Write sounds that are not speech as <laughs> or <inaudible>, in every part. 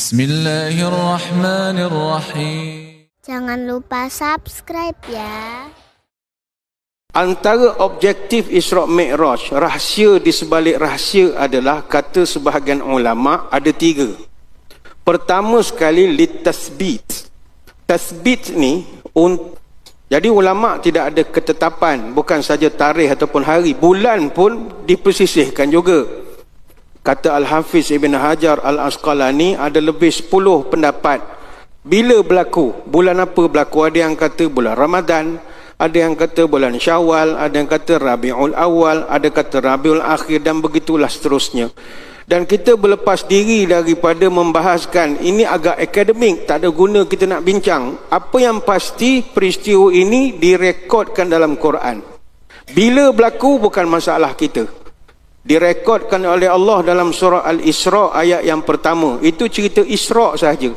Bismillahirrahmanirrahim. Jangan lupa subscribe ya. Antara objektif Isra' Mi'raj, rahsia di sebalik rahsia adalah kata sebahagian ulama ada tiga. Pertama sekali litasbit. Tasbit ni un, jadi ulama tidak ada ketetapan, bukan saja tarikh ataupun hari, bulan pun dipersisihkan juga kata Al-Hafiz Ibn Hajar Al-Asqalani ada lebih 10 pendapat. Bila berlaku? Bulan apa berlaku? Ada yang kata bulan Ramadan ada yang kata bulan Syawal ada yang kata Rabiul Awal ada kata Rabiul Akhir dan begitulah seterusnya. Dan kita berlepas diri daripada membahaskan ini agak akademik tak ada guna kita nak bincang. Apa yang pasti peristiwa ini direkodkan dalam Quran. Bila berlaku bukan masalah kita direkodkan oleh Allah dalam surah Al-Isra ayat yang pertama. Itu cerita Isra sahaja.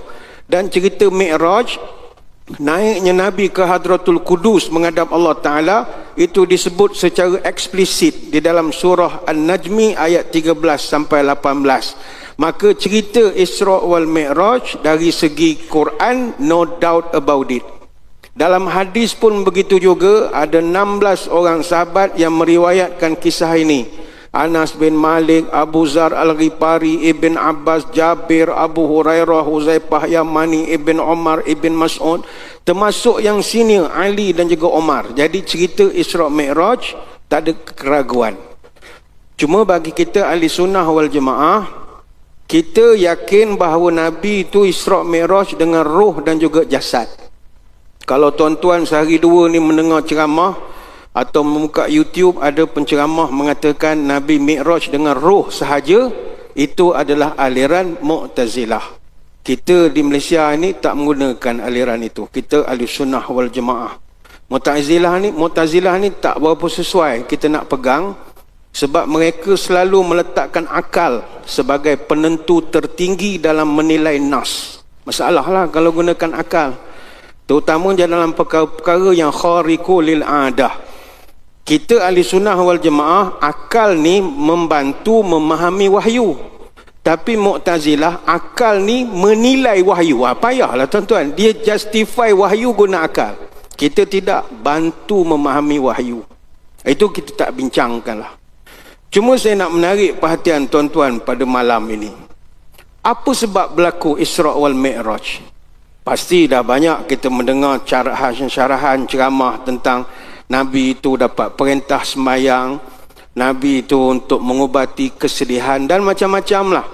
Dan cerita Mi'raj, naiknya Nabi ke Hadratul Kudus menghadap Allah Ta'ala, itu disebut secara eksplisit di dalam surah An-Najmi ayat 13 sampai 18. Maka cerita Isra wal Mi'raj dari segi Quran, no doubt about it. Dalam hadis pun begitu juga, ada 16 orang sahabat yang meriwayatkan kisah ini. Anas bin Malik, Abu Zar Al-Ghifari, Ibn Abbas, Jabir, Abu Hurairah, Huzaifah Yamani, Ibn Omar, Ibn Mas'ud. Termasuk yang sini Ali dan juga Omar. Jadi cerita Isra' Mi'raj tak ada keraguan. Cuma bagi kita ahli sunnah wal jemaah, kita yakin bahawa Nabi itu Isra' Mi'raj dengan roh dan juga jasad. Kalau tuan-tuan sehari dua ni mendengar ceramah, atau membuka YouTube ada penceramah mengatakan Nabi Mi'raj dengan roh sahaja itu adalah aliran Mu'tazilah. Kita di Malaysia ini tak menggunakan aliran itu. Kita ahli sunnah wal jemaah. Mu'tazilah ni, Mu'tazilah ni tak berapa sesuai kita nak pegang sebab mereka selalu meletakkan akal sebagai penentu tertinggi dalam menilai nas. Masalah lah kalau gunakan akal. Terutama dalam perkara-perkara yang khariku lil adah kita ahli sunnah wal jemaah akal ni membantu memahami wahyu. Tapi Mu'tazilah akal ni menilai wahyu. Ha, payahlah tuan-tuan. Dia justify wahyu guna akal. Kita tidak bantu memahami wahyu. Itu kita tak bincangkan lah cuma saya nak menarik perhatian tuan-tuan pada malam ini. Apa sebab berlaku Isra' wal Mi'raj? Pasti dah banyak kita mendengar carahan-carahan ceramah tentang Nabi itu dapat perintah semayang. Nabi itu untuk mengubati kesedihan dan macam-macam lah.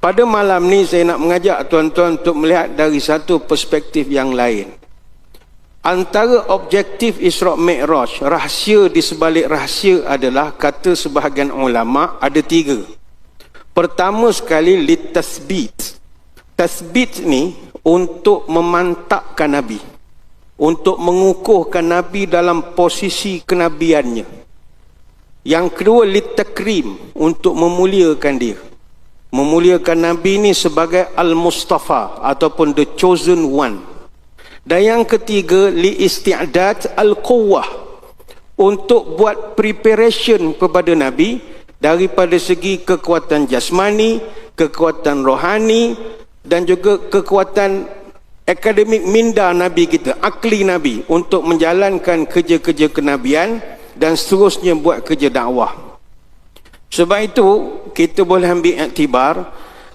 Pada malam ni saya nak mengajak tuan-tuan untuk melihat dari satu perspektif yang lain. Antara objektif Isra' Mi'raj, rahsia di sebalik rahsia adalah kata sebahagian ulama ada tiga. Pertama sekali, litasbit. Tasbit ni untuk memantapkan Nabi untuk mengukuhkan Nabi dalam posisi kenabiannya. Yang kedua, litakrim untuk memuliakan dia. Memuliakan Nabi ini sebagai Al-Mustafa ataupun the chosen one. Dan yang ketiga, li isti'adat al-quwah untuk buat preparation kepada Nabi daripada segi kekuatan jasmani, kekuatan rohani dan juga kekuatan akademik minda Nabi kita, akli Nabi untuk menjalankan kerja-kerja kenabian dan seterusnya buat kerja dakwah. Sebab itu kita boleh ambil iktibar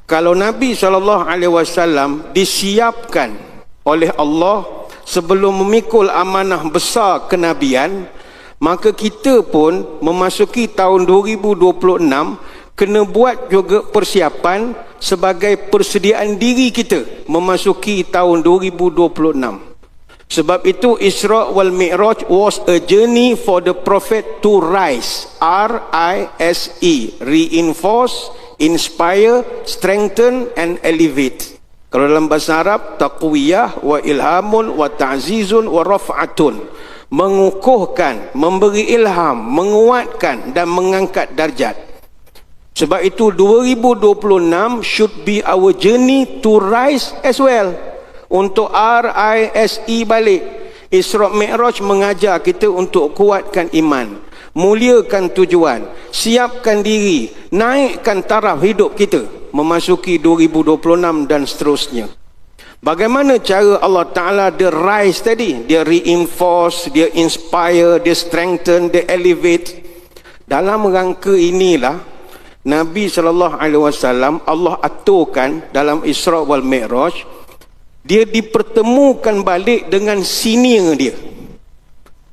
kalau Nabi SAW disiapkan oleh Allah sebelum memikul amanah besar kenabian maka kita pun memasuki tahun 2026 kena buat juga persiapan sebagai persediaan diri kita memasuki tahun 2026. Sebab itu Isra wal Mi'raj was a journey for the prophet to rise. R I S E, reinforce, inspire, strengthen and elevate. Kalau dalam bahasa Arab taqwiyah wa ilhamun wa ta'zizun wa raf'atun. Mengukuhkan, memberi ilham, menguatkan dan mengangkat darjat. Sebab itu 2026 should be our journey to rise as well. Untuk R-I-S-E balik. Isra' Mi'raj mengajar kita untuk kuatkan iman. Muliakan tujuan. Siapkan diri. Naikkan taraf hidup kita. memasuki 2026 dan seterusnya. Bagaimana cara Allah Ta'ala dia rise tadi? Dia reinforce, dia inspire, dia strengthen, dia elevate. Dalam rangka inilah Nabi SAW Allah aturkan dalam Isra' wal Mi'raj dia dipertemukan balik dengan senior dia.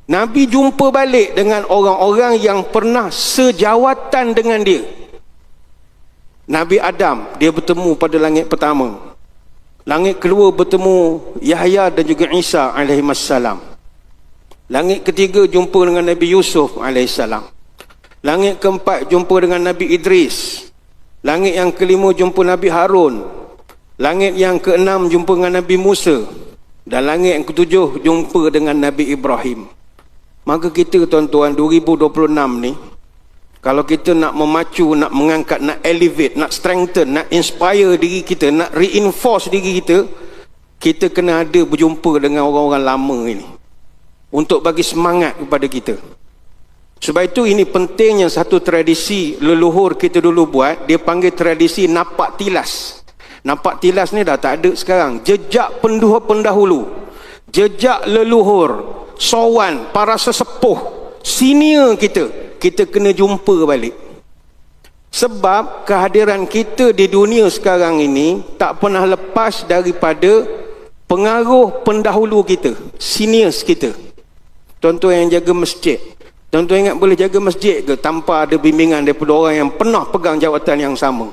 Nabi jumpa balik dengan orang-orang yang pernah sejawatan dengan dia. Nabi Adam, dia bertemu pada langit pertama. Langit kedua bertemu Yahya dan juga Isa alaihi Langit ketiga jumpa dengan Nabi Yusuf alaihi Langit keempat jumpa dengan Nabi Idris. Langit yang kelima jumpa Nabi Harun. Langit yang keenam jumpa dengan Nabi Musa. Dan langit yang ketujuh jumpa dengan Nabi Ibrahim. Maka kita tuan-tuan 2026 ni kalau kita nak memacu, nak mengangkat, nak elevate, nak strengthen, nak inspire diri kita, nak reinforce diri kita, kita kena ada berjumpa dengan orang-orang lama ini. Untuk bagi semangat kepada kita. Sebab itu ini pentingnya satu tradisi leluhur kita dulu buat, dia panggil tradisi napak tilas. Napak tilas ni dah tak ada sekarang. Jejak pendahulu, jejak leluhur, sowan para sesepuh senior kita kita kena jumpa balik sebab kehadiran kita di dunia sekarang ini tak pernah lepas daripada pengaruh pendahulu kita seniors kita tuan-tuan yang jaga masjid tuan-tuan ingat boleh jaga masjid ke tanpa ada bimbingan daripada orang yang pernah pegang jawatan yang sama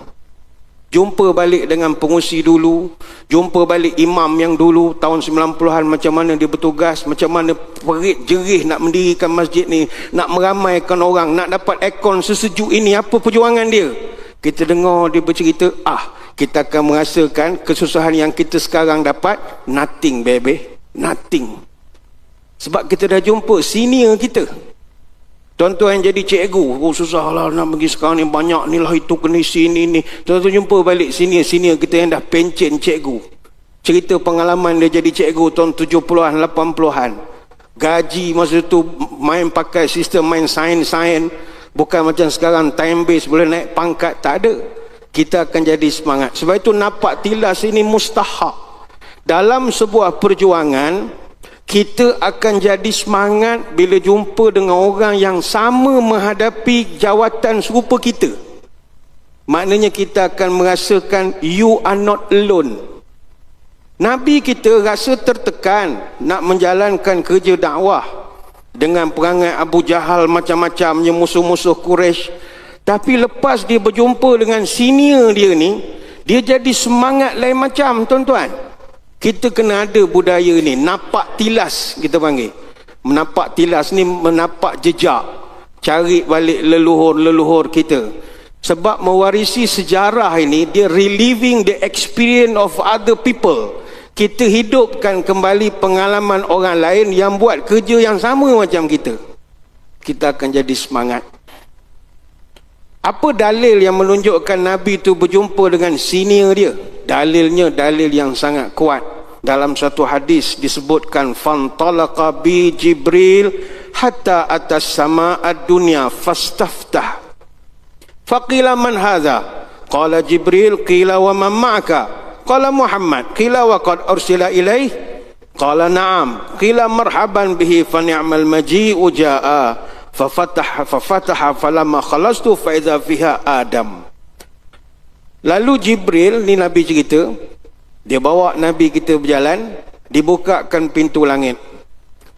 Jumpa balik dengan pengusi dulu. Jumpa balik imam yang dulu tahun 90-an macam mana dia bertugas. Macam mana perit jerih nak mendirikan masjid ni. Nak meramaikan orang. Nak dapat aircon sesejuk ini. Apa perjuangan dia? Kita dengar dia bercerita. Ah, kita akan merasakan kesusahan yang kita sekarang dapat. Nothing baby. Nothing. Sebab kita dah jumpa senior kita. Tuan-tuan jadi cikgu. Oh susahlah nak pergi sekarang ni. Banyak ni lah itu kena sini ni. Tuan-tuan jumpa balik sini. Sini kita yang dah pencen cikgu. Cerita pengalaman dia jadi cikgu tahun 70-an, 80-an. Gaji masa tu main pakai sistem main sain-sain. Bukan macam sekarang time base boleh naik pangkat. Tak ada. Kita akan jadi semangat. Sebab itu nampak tilas ini mustahak. Dalam sebuah perjuangan, kita akan jadi semangat bila jumpa dengan orang yang sama menghadapi jawatan serupa kita. Maknanya kita akan merasakan you are not alone. Nabi kita rasa tertekan nak menjalankan kerja dakwah dengan perangai Abu Jahal macam-macamnya musuh-musuh Quraisy. Tapi lepas dia berjumpa dengan senior dia ni, dia jadi semangat lain macam tuan-tuan. Kita kena ada budaya ni, napak tilas kita panggil. Menapak tilas ni menapak jejak. Cari balik leluhur-leluhur kita. Sebab mewarisi sejarah ini, dia reliving the experience of other people. Kita hidupkan kembali pengalaman orang lain yang buat kerja yang sama macam kita. Kita akan jadi semangat. Apa dalil yang menunjukkan Nabi itu berjumpa dengan senior dia? Dalilnya dalil yang sangat kuat. Dalam satu hadis disebutkan fantalaqa bi Jibril hatta atas sama ad-dunya fastaftah. Faqila man hadha? Qala Jibril qila wa man ma'aka? Qala Muhammad qila wa qad ursila ilaih? Qala na'am qila marhaban bihi fa ni'mal maji'u ja'a fafataha fafataha falamma khalastu fa idza fiha adam. Lalu jibril ni nabi cerita dia bawa nabi kita berjalan dibukakan pintu langit.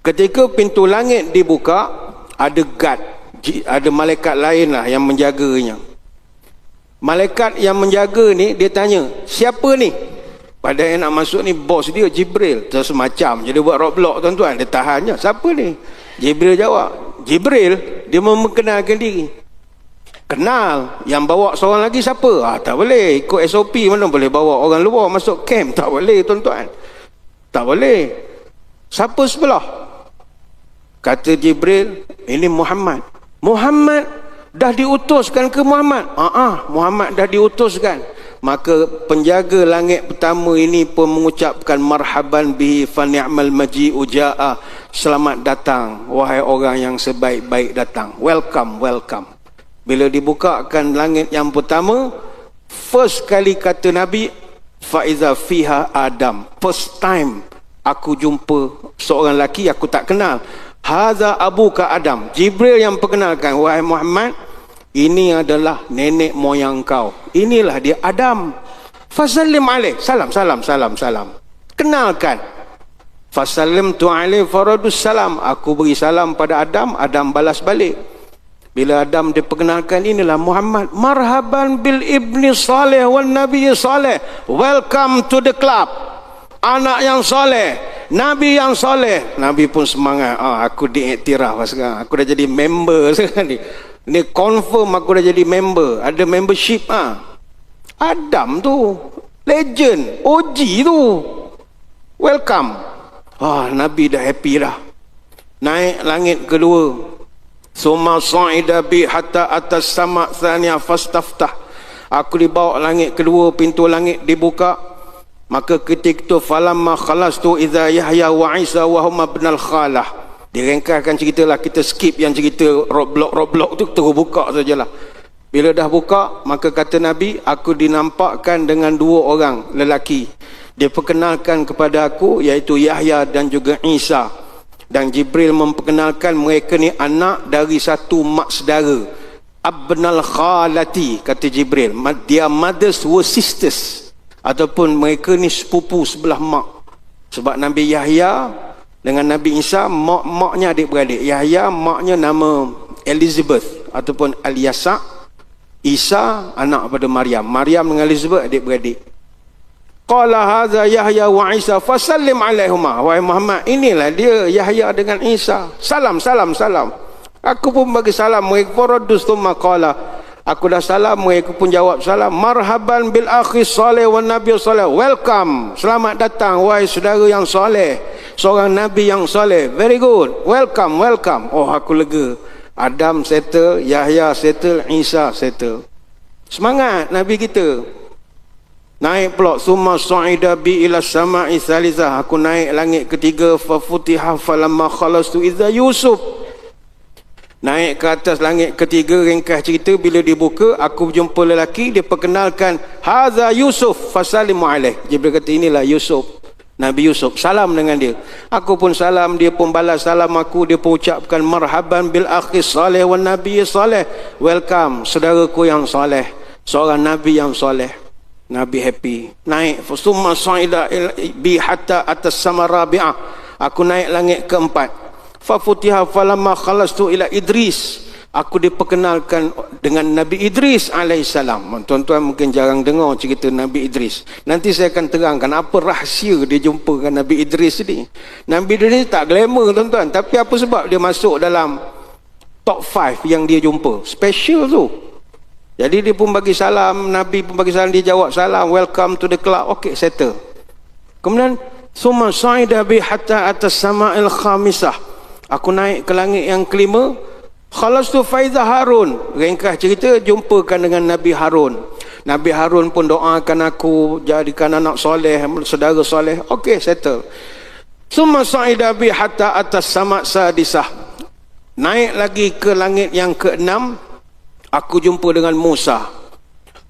Ketika pintu langit dibuka ada guard ada malaikat lain lah yang menjaganya. Malaikat yang menjaga ni dia tanya siapa ni? Pada yang nak masuk ni bos dia Jibril. Terus semacam jadi buat roadblock tuan-tuan. Dia tahannya siapa ni? Jibril jawab Jibril dia memperkenalkan diri. Kenal yang bawa seorang lagi siapa? Ah, tak boleh. Ikut SOP mana boleh bawa orang luar masuk camp? Tak boleh tuan-tuan. Tak boleh. Siapa sebelah? Kata Jibril ini Muhammad. Muhammad dah diutuskan ke Muhammad? Ah, ah Muhammad dah diutuskan. Maka penjaga langit pertama ini pun mengucapkan marhaban bihi fa ni'mal maji'u ja'a selamat datang wahai orang yang sebaik-baik datang welcome welcome bila dibukakan langit yang pertama First kali kata Nabi, Faiza fiha Adam. First time aku jumpa seorang lelaki aku tak kenal. Haza Abu Ka Adam. Jibril yang perkenalkan, wahai Muhammad, ini adalah nenek moyang kau. Inilah dia Adam. Fasallim alaih. Salam, salam, salam, salam. Kenalkan. Fasallim tu alaih faradus salam. Aku beri salam pada Adam, Adam balas balik. Bila Adam diperkenalkan inilah Muhammad. Marhaban bil ibni salih wal nabi salih. Welcome to the club. Anak yang soleh. Nabi yang soleh. Nabi pun semangat. Ah, aku diiktiraf sekarang. Aku dah jadi member <laughs> sekarang ni. Ni confirm aku dah jadi member. Ada membership ah. Adam tu. Legend. OG tu. Welcome. Ah, Nabi dah happy dah. Naik langit kedua. Suma sa'ida bi hatta atas sama thaniya fastaftah. Aku dibawa langit kedua, pintu langit dibuka. Maka ketika itu falamma khalastu idza Yahya wa Isa wa huma ibnal khalah. Direngkaskan cerita lah kita skip yang cerita roblok roblok tu terus buka sajalah. Bila dah buka maka kata Nabi aku dinampakkan dengan dua orang lelaki. Dia perkenalkan kepada aku iaitu Yahya dan juga Isa. Dan Jibril memperkenalkan mereka ni anak dari satu mak saudara. Abnal khalati kata Jibril. Dia mothers were sisters ataupun mereka ni sepupu sebelah mak sebab Nabi Yahya dengan Nabi Isa mak-maknya adik-beradik Yahya maknya nama Elizabeth ataupun Aliasa Isa anak pada Maryam Maryam dengan Elizabeth adik-beradik Qala hadza Yahya wa Isa fasallim alaihima wahai Muhammad inilah dia Yahya dengan Isa salam salam salam aku pun bagi salam mereka faradus thumma qala Aku dah salam, mereka pun jawab salam. Marhaban bil akhi salih wa nabi salih. Welcome. Selamat datang, wahai saudara yang salih. Seorang nabi yang salih. Very good. Welcome, welcome. Oh, aku lega. Adam settle, Yahya settle, Isa settle. Semangat Nabi kita. Naik pula summa sa'ida bi ila sama'i thalitha. Aku naik langit ketiga fa futiha falamma khalastu idza Yusuf. Naik ke atas langit ketiga ringkas cerita bila dibuka aku jumpa lelaki dia perkenalkan haza Yusuf fasalimu alaih. Jibril kata inilah Yusuf. Nabi Yusuf salam dengan dia. Aku pun salam dia pun balas salam aku dia pun ucapkan marhaban bil akhi salih wan nabi salih. Welcome saudaraku yang saleh. Seorang nabi yang saleh. Nabi happy. Naik summa sa'ida bi hatta atas sama rabi'ah. Aku naik langit keempat. Fafutiha falamma khalastu ila Idris. Aku diperkenalkan dengan Nabi Idris alaihissalam. Tuan-tuan mungkin jarang dengar cerita Nabi Idris. Nanti saya akan terangkan apa rahsia dia jumpa dengan Nabi Idris ni. Nabi Idris tak glamour tuan-tuan. Tapi apa sebab dia masuk dalam top 5 yang dia jumpa? Special tu jadi dia pun bagi salam Nabi pun bagi salam dia jawab salam welcome to the club ok settle kemudian summa sa'ida bi hatta atas sama'il khamisah Aku naik ke langit yang kelima. Khalas tu Faizah Harun. Ringkas cerita, jumpakan dengan Nabi Harun. Nabi Harun pun doakan aku jadikan anak soleh, saudara soleh. Okey, settle. Suma sa'ida bi hatta atas samak sadisah. Naik lagi ke langit yang keenam. Aku jumpa dengan Musa.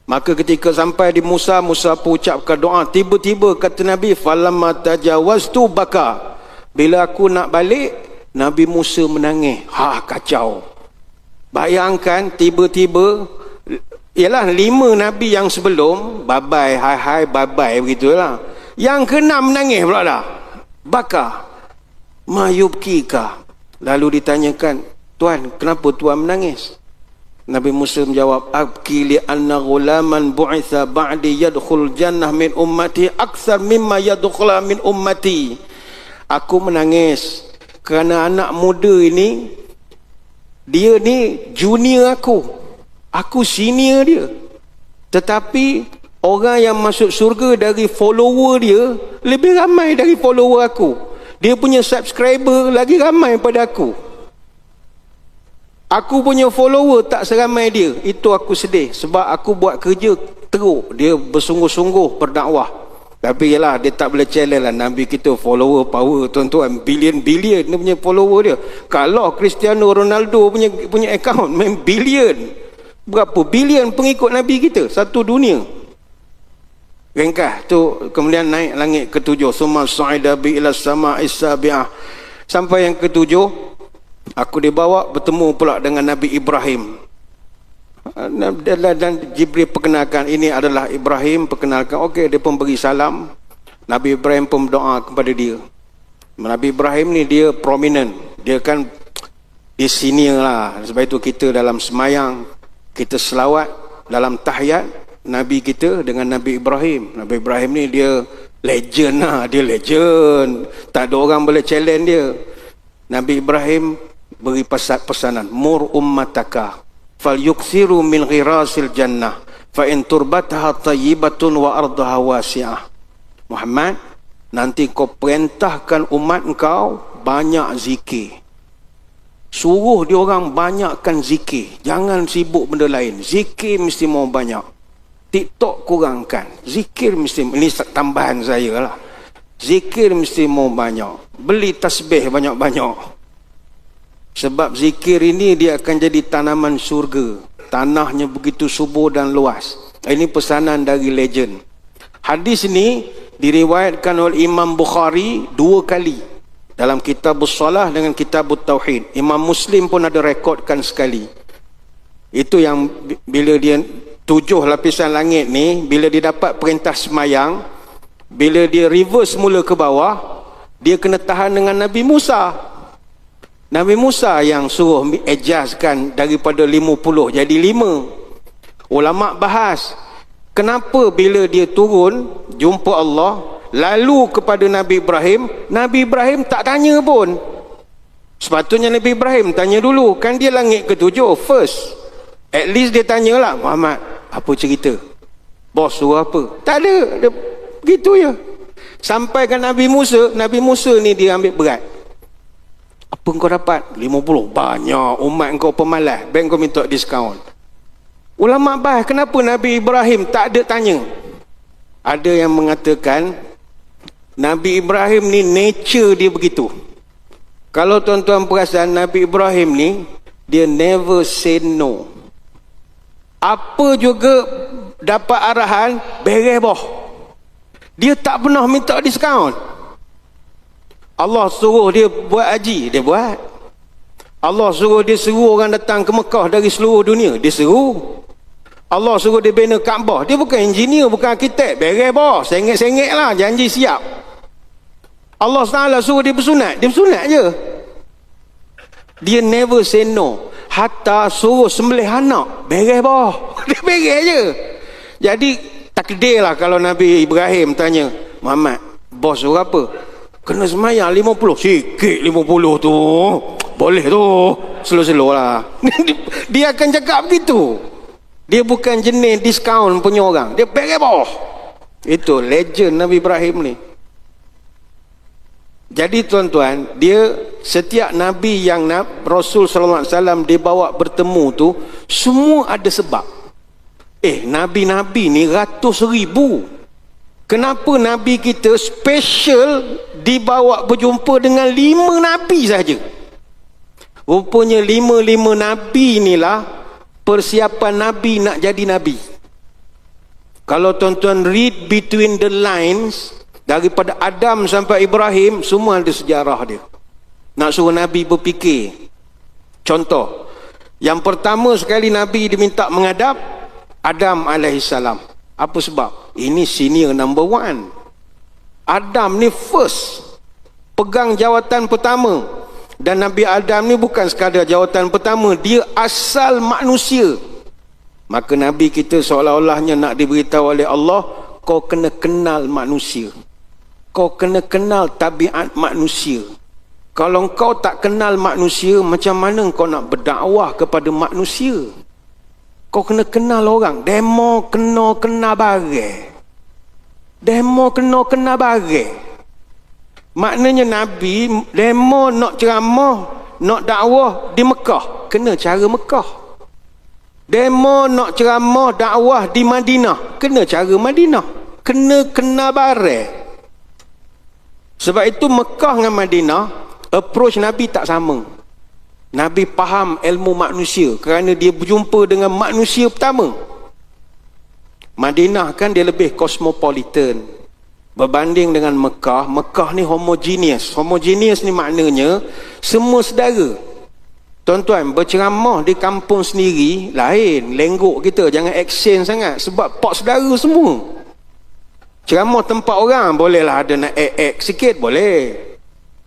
Maka ketika sampai di Musa, Musa pun ucapkan doa. Tiba-tiba kata Nabi, Falamma tajawaz tu baka. Bila aku nak balik, Nabi Musa menangis. Ha kacau. Bayangkan tiba-tiba ialah lima nabi yang sebelum babai hai hai babai begitulah. Yang keenam menangis pula dah. Baka mayubkika. Lalu ditanyakan, "Tuan, kenapa tuan menangis?" Nabi Musa menjawab, "Abki li anna ghulaman bu'itha ba'di yadkhul jannah min ummati akthar mimma yadkhula min ummati." Aku menangis kerana anak muda ini dia ni junior aku. Aku senior dia. Tetapi orang yang masuk surga dari follower dia lebih ramai dari follower aku. Dia punya subscriber lagi ramai pada aku aku punya follower tak seramai dia. Itu aku sedih. Sebab aku buat kerja teruk. Dia bersungguh-sungguh berdakwah. Tapi ialah dia tak boleh challenge lah. Nabi kita follower power tuan-tuan. Bilion-bilion dia punya follower dia. Kalau Cristiano Ronaldo punya punya account <laughs> main billion. berapa bilion pengikut Nabi kita? Satu dunia. Ringkas tu kemudian naik langit ketujuh. Summa sa'ida bi ila sama isabi'ah sampai yang ketujuh aku dibawa bertemu pula dengan Nabi Ibrahim. Dan Jibril perkenalkan ini adalah Ibrahim perkenalkan. Okey dia pun beri salam. Nabi Ibrahim pun doa kepada dia. Nabi Ibrahim ni dia prominent. Dia kan di sini lah. Sebab itu kita dalam semayang kita selawat dalam tahiyat Nabi kita dengan Nabi Ibrahim. Nabi Ibrahim ni dia legend lah dia legend. Tak ada orang boleh challenge dia. Nabi Ibrahim beri pesanan. Mur ummataka. Fal yuksiru min ghirasil jannah. Fa in turbataha tayyibatun wa ardaha wasi'ah. Muhammad nanti kau perintahkan umat kau banyak zikir. Suruh dia orang banyakkan zikir. Jangan sibuk benda lain. Zikir mesti mau banyak. TikTok kurangkan. Zikir mesti ini tambahan saya lah. Zikir mesti mau banyak. Beli tasbih banyak-banyak sebab zikir ini dia akan jadi tanaman surga. Tanahnya begitu subur dan luas. Ini pesanan dari legend. Hadis ini diriwayatkan oleh Imam Bukhari dua kali. Dalam kitab Salah dengan kitab Tauhid. Imam Muslim pun ada rekodkan sekali. Itu yang bila dia tujuh lapisan langit ni, bila dia dapat perintah semayang, bila dia reverse mula ke bawah, dia kena tahan dengan Nabi Musa. Nabi Musa yang suruh adjustkan daripada 50 jadi 5. Ulama bahas kenapa bila dia turun jumpa Allah lalu kepada Nabi Ibrahim, Nabi Ibrahim tak tanya pun. Sepatutnya Nabi Ibrahim tanya dulu, kan dia langit ketujuh first. At least dia tanyalah, Muhammad, apa cerita? Bos suruh apa? Tak ada, dia, begitu je. Sampai Nabi Musa, Nabi Musa ni dia ambil berat. Apa kau dapat? 50. Banyak umat kau pemalas. Bank kau minta diskaun. Ulama bahas kenapa Nabi Ibrahim tak ada tanya? Ada yang mengatakan Nabi Ibrahim ni nature dia begitu. Kalau tuan-tuan perasan Nabi Ibrahim ni dia never say no. Apa juga dapat arahan beres boh. Dia tak pernah minta diskaun. Allah suruh dia buat haji, dia buat. Allah suruh dia seru orang datang ke Mekah dari seluruh dunia, dia seru. Allah suruh dia bina Kaabah, dia bukan engineer, bukan arkitek, beres bos, sengit-sengit lah, janji siap. Allah SWT suruh dia bersunat, dia bersunat je. Dia never say no. Hatta suruh sembelih anak, beres boh. <laughs> Dia beres je. Jadi, takdir lah kalau Nabi Ibrahim tanya, Muhammad, bos suruh apa? Kena semayang 50. Sikit 50 tu. Boleh tu. Slow-slow lah. <laughs> dia akan cakap begitu. Dia bukan jenis diskaun punya orang. Dia pergi bawah. Itu legend Nabi Ibrahim ni. Jadi tuan-tuan, dia setiap Nabi yang Rasul SAW dibawa bertemu tu, semua ada sebab. Eh, Nabi-Nabi ni ratus ribu. Kenapa Nabi kita special dibawa berjumpa dengan lima Nabi saja? Rupanya lima-lima Nabi inilah persiapan Nabi nak jadi Nabi. Kalau tuan-tuan read between the lines, daripada Adam sampai Ibrahim, semua ada sejarah dia. Nak suruh Nabi berfikir. Contoh, yang pertama sekali Nabi diminta menghadap, Adam alaihissalam. Apa sebab? Ini senior number one. Adam ni first. Pegang jawatan pertama. Dan Nabi Adam ni bukan sekadar jawatan pertama. Dia asal manusia. Maka Nabi kita seolah-olahnya nak diberitahu oleh Allah. Kau kena kenal manusia. Kau kena kenal tabiat manusia. Kalau kau tak kenal manusia, macam mana kau nak berdakwah kepada manusia? Kau kena kenal orang. Demo kena kena bagai. Demo kena kena bagai. Maknanya Nabi, demo nak ceramah, nak dakwah di Mekah. Kena cara Mekah. Demo nak ceramah, dakwah di Madinah. Kena cara Madinah. Kena kena bagai. Sebab itu Mekah dengan Madinah, approach Nabi tak sama. Nabi faham ilmu manusia kerana dia berjumpa dengan manusia pertama. Madinah kan dia lebih kosmopolitan. Berbanding dengan Mekah, Mekah ni homogeneous. Homogeneous ni maknanya semua sedara. Tuan-tuan, berceramah di kampung sendiri lain. Lenggok kita, jangan action sangat. Sebab pak sedara semua. Ceramah tempat orang, bolehlah ada nak act-act sikit, boleh.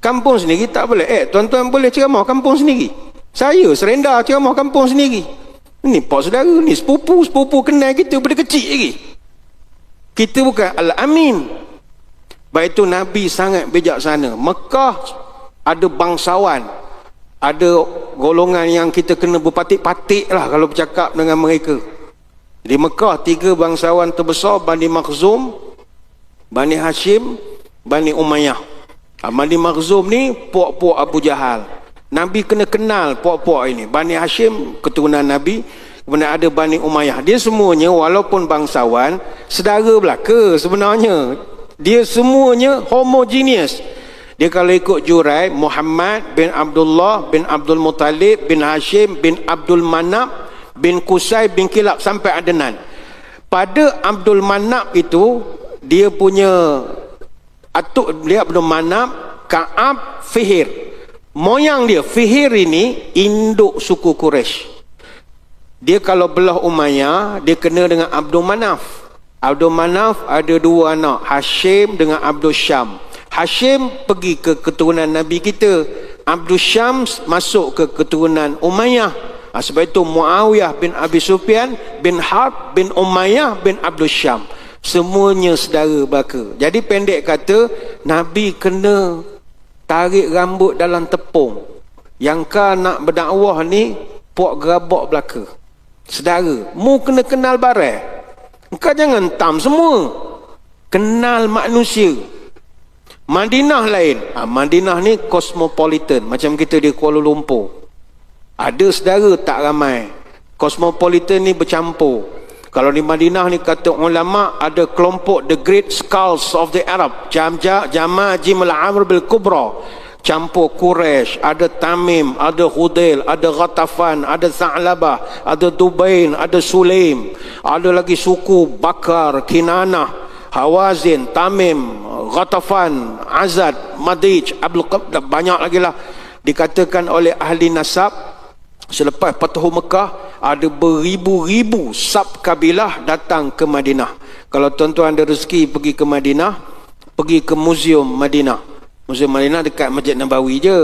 Kampung sendiri tak boleh. Eh, tuan-tuan boleh ceramah kampung sendiri. Saya serenda ceramah kampung sendiri. Ini pak saudara ni, sepupu-sepupu kenal kita pada kecil lagi. Kita bukan Al-Amin. Baik itu Nabi sangat bijaksana. Mekah ada bangsawan. Ada golongan yang kita kena berpatik-patik lah kalau bercakap dengan mereka. Di Mekah, tiga bangsawan terbesar, Bani Makhzum, Bani Hashim, Bani Umayyah. Amali Makhzum ni puak-puak Abu Jahal. Nabi kena kenal puak-puak ini. Bani Hashim keturunan Nabi. Kemudian ada Bani Umayyah. Dia semuanya walaupun bangsawan, sedara belaka sebenarnya. Dia semuanya homogeneous. Dia kalau ikut jurai, Muhammad bin Abdullah bin Abdul Muttalib bin Hashim bin Abdul Manab bin Qusay bin Kilab sampai Adnan. Pada Abdul Manab itu, dia punya atuk dia belum manab Kaab Fihir. Moyang dia Fihir ini induk suku Quraisy dia kalau belah Umayyah dia kena dengan Abdul Manaf. Abdul Manaf ada dua anak Hashim dengan Abdul Syam. Hashim pergi ke keturunan Nabi kita. Abdul Syam masuk ke keturunan Umayyah. Ha, sebab itu Muawiyah bin Abi Sufyan bin Harb bin Umayyah bin Abdul Syam Semuanya saudara baka. Jadi pendek kata, Nabi kena tarik rambut dalam tepung. Yang kau nak berdakwah ni, puak gerabak belaka. Saudara, mu kena kenal barang. Kau jangan tam semua. Kenal manusia. Madinah lain. Ha, Madinah ni cosmopolitan. Macam kita di Kuala Lumpur. Ada saudara tak ramai. Cosmopolitan ni bercampur. Kalau di Madinah ni kata ulama ada kelompok the great skulls of the Arab. Jamja jama jim al-amr bil kubra. Campur Quraisy, ada Tamim, ada Hudail, ada Ghatafan, ada Sa'labah, ada Dubain, ada Sulaim. Ada lagi suku Bakar, Kinanah, Hawazin, Tamim, Ghatafan, Azad, Madij, Abdul Qabd, banyak lagi lah. Dikatakan oleh ahli nasab, Selepas Patuh Mekah ada beribu-ribu sub kabilah datang ke Madinah. Kalau tuan-tuan ada rezeki pergi ke Madinah, pergi ke Museum Madinah. Museum Madinah dekat Masjid Nabawi je.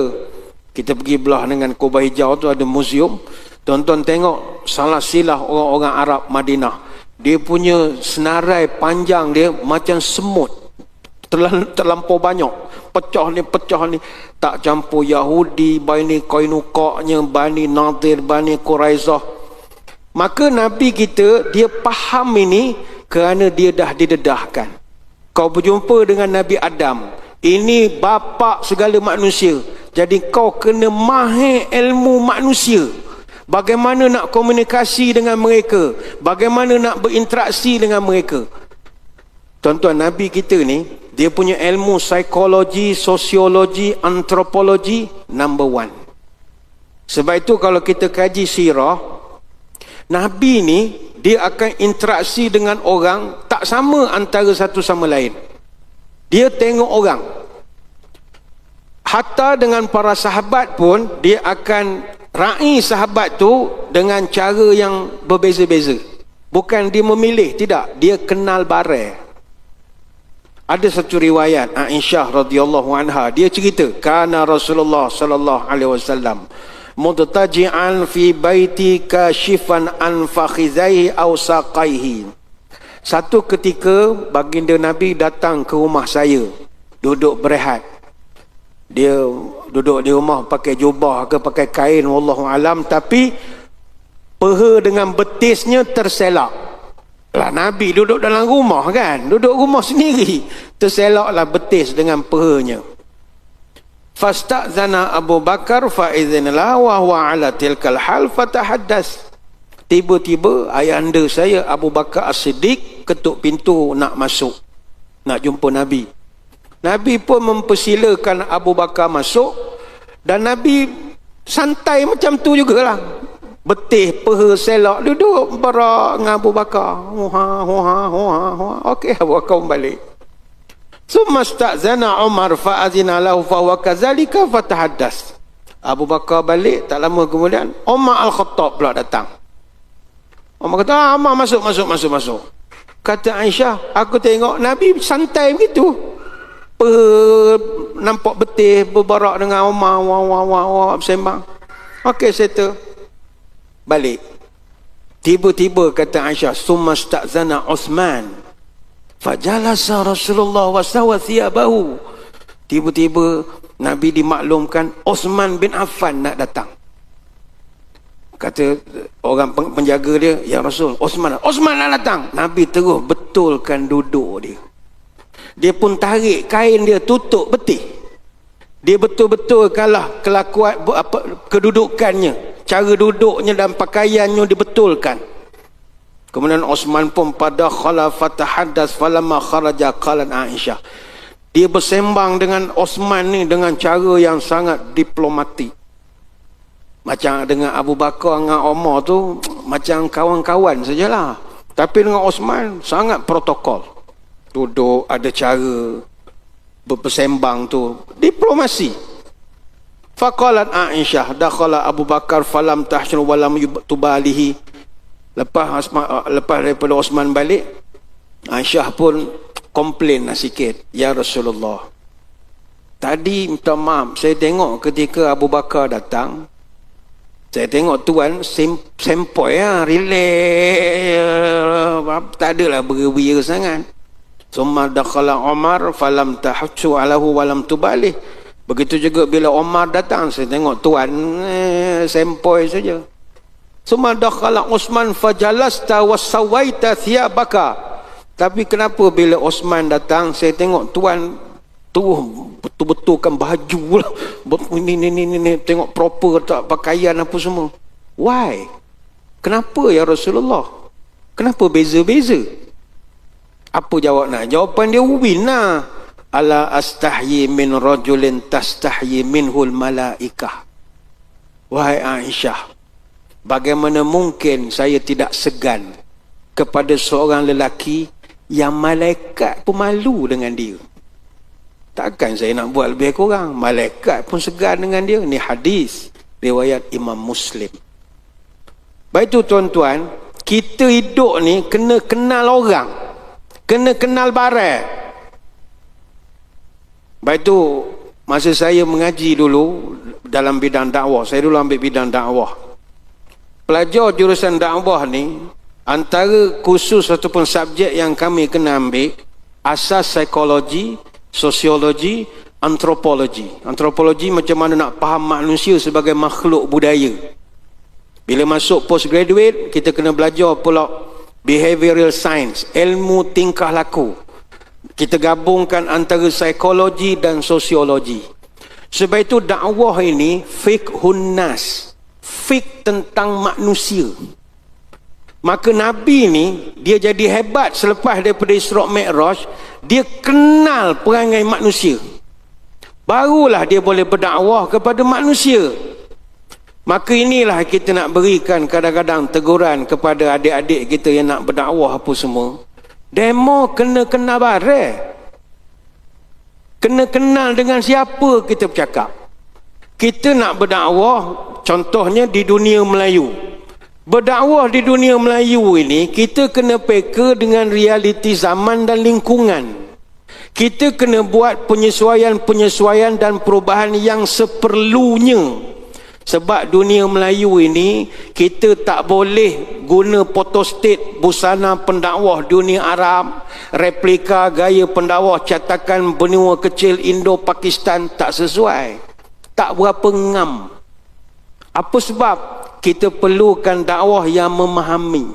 Kita pergi belah dengan Kubah Hijau tu ada museum. Tuan-tuan tengok salah silah orang-orang Arab Madinah. Dia punya senarai panjang dia macam semut. Terlampau banyak pecah ni pecah ni tak campur Yahudi Bani Koinukoknya Bani Nadir Bani Quraizah. Maka Nabi kita dia faham ini kerana dia dah didedahkan. Kau berjumpa dengan Nabi Adam. Ini bapa segala manusia. Jadi kau kena mahir ilmu manusia. Bagaimana nak komunikasi dengan mereka? Bagaimana nak berinteraksi dengan mereka? Tuan-tuan Nabi kita ni dia punya ilmu psikologi, sosiologi, antropologi number one. Sebab itu kalau kita kaji sirah, Nabi ni dia akan interaksi dengan orang tak sama antara satu sama lain. Dia tengok orang. Hatta dengan para sahabat pun dia akan raih sahabat tu dengan cara yang berbeza-beza. Bukan dia memilih, tidak. Dia kenal barang. Ada satu riwayat Aisyah radhiyallahu anha dia cerita kana Rasulullah sallallahu alaihi wasallam mudtaji'an fi baiti kashifan an fakhizaihi aw saqaihi. Satu ketika baginda Nabi datang ke rumah saya duduk berehat. Dia duduk di rumah pakai jubah ke pakai kain wallahu alam tapi peha dengan betisnya terselak lah Nabi duduk dalam rumah kan. Duduk rumah <laughs> sendiri. Terselaklah betis dengan peranya. Fasta'zana Abu Bakar fa'idhinlah wa huwa ala tilkal hal fatahaddas. Tiba-tiba ayah anda saya Abu Bakar As-Siddiq ketuk pintu nak masuk. Nak jumpa Nabi. Nabi pun mempersilakan Abu Bakar masuk. Dan Nabi Santai macam tu jugalah. Betih, peha, selok. Duduk berak dengan Abu Bakar. Huha, huha, huha, huha. Okey, Abu Bakar balik. Summa sta'zana Umar fa'azina lahu fahuwa kazalika fatahaddas. Abu Bakar balik, tak lama kemudian, Umar Al-Khattab pula datang. Umar kata, ah, Umar masuk, masuk, masuk, masuk. Kata Aisyah, aku tengok Nabi santai begitu. Per, nampak betih, berbarak dengan Umar, wah, wah, wah, wah, bersembang. Okey, settle. Balik. Tiba-tiba kata Aisyah, Summa sta'zana Osman. Fajalasa Rasulullah wasawa thiyabahu. Tiba-tiba Nabi dimaklumkan Osman bin Affan nak datang. Kata orang penjaga dia, Ya Rasul, Osman, Osman nak datang. Nabi terus betulkan duduk dia. Dia pun tarik kain dia tutup betih. Dia betul-betul kalah kelakuan apa kedudukannya, cara duduknya dan pakaiannya dibetulkan. Kemudian Osman pun pada khala fatahaddas falamma kharaja qalan Aisyah. Dia bersembang dengan Osman ni dengan cara yang sangat diplomatik. Macam dengan Abu Bakar dengan Omar tu macam kawan-kawan sajalah. Tapi dengan Osman sangat protokol. Duduk ada cara bersembang tu diplomasi. Faqalat Aisyah dakhala Abu Bakar falam tahshur walam tubalihi Lepas lepas daripada Osman balik, Aisyah pun komplain lah sikit. Ya Rasulullah. Tadi minta maaf, saya tengok ketika Abu Bakar datang, saya tengok tuan sem sempoi ya, relax. Tak adalah berwira sangat. Summa dakhala Umar falam tahcu alahu walam tubalih. Begitu juga bila Omar datang, saya tengok tuan eh, sempoi saja. Suma dakhala Osman fajalasta wasawaita thiyabaka. Tapi kenapa bila Osman datang saya tengok tuan tu betul-betulkan baju lah. Ini ni ni ni tengok proper tak pakaian apa semua. Why? Kenapa ya Rasulullah? Kenapa beza-beza? Apa jawabnya? Jawapan dia win lah. Ala astahyi min rajulin tastahyi minhul malaikah. Wahai Aisyah. Bagaimana mungkin saya tidak segan kepada seorang lelaki yang malaikat pun malu dengan dia. Takkan saya nak buat lebih kurang. Malaikat pun segan dengan dia. Ini hadis riwayat Imam Muslim. Baik itu tuan-tuan, kita hidup ni kena kenal orang. Kena kenal barat. Baik itu, masa saya mengaji dulu dalam bidang dakwah, saya dulu ambil bidang dakwah pelajar jurusan dakwah ni antara khusus ataupun subjek yang kami kena ambil asas psikologi, sosiologi, antropologi. Antropologi macam mana nak faham manusia sebagai makhluk budaya. Bila masuk postgraduate, kita kena belajar pula behavioral science, ilmu tingkah laku. Kita gabungkan antara psikologi dan sosiologi. Sebab itu dakwah ini fiqhun nas fik tentang manusia. Maka Nabi ni dia jadi hebat selepas daripada Isra' Mi'raj, dia kenal perangai manusia. Barulah dia boleh berdakwah kepada manusia. Maka inilah kita nak berikan kadang-kadang teguran kepada adik-adik kita yang nak berdakwah apa semua. Demo kena kenal barang. Kena kenal dengan siapa kita bercakap. Kita nak berdakwah Contohnya di dunia Melayu. Berdakwah di dunia Melayu ini, kita kena peka dengan realiti zaman dan lingkungan. Kita kena buat penyesuaian-penyesuaian dan perubahan yang seperlunya. Sebab dunia Melayu ini, kita tak boleh guna photostat busana pendakwah dunia Arab, replika gaya pendakwah catakan benua kecil Indo-Pakistan tak sesuai. Tak berapa ngam. Apa sebab kita perlukan dakwah yang memahami?